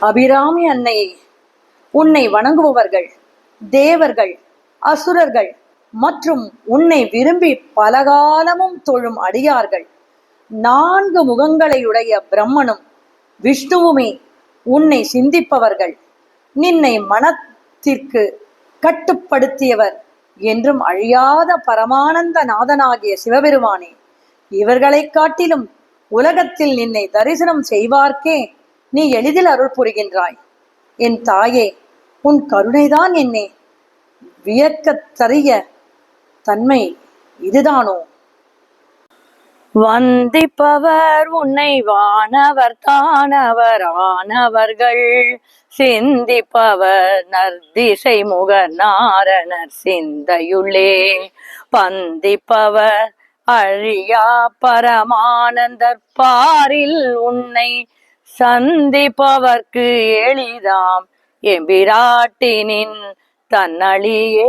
அபிராமி அன்னையை உன்னை வணங்குபவர்கள் தேவர்கள் அசுரர்கள் மற்றும் உன்னை விரும்பி பலகாலமும் தொழும் அடியார்கள். நான்கு முகங்களையுடைய பிரம்மனும் விஷ்ணுவுமே உன்னை சிந்திப்பவர்கள். நின்னை மனத்திற்கு கட்டுப்படுத்தியவர் என்றும் அழியாத பரமானந்த நாதனாகிய சிவபெருமானே இவர்களைக் காட்டிலும் உலகத்தில் நின்னை தரிசனம் செய்வார்க்கே நீ எளிதில் அருள் புரிகின்றாய். என் தாயே உன் கருணைதான் என்னே. வியக்கத் தறிய தன்மை இதுதானோ? வந்திப்பவர் உன்னை வானவர் தானவர் ஆனவர்கள் சிந்திப்பவர் நர்திசை முக நாரணர் சிந்தையுள்ளே. பந்திப்பவர் அழியா பரமானந்தர் பாரில் உன்னை சந்திப்பவர்க்கு எளிதாம். எம்பிராட்டினின் தன்னழியே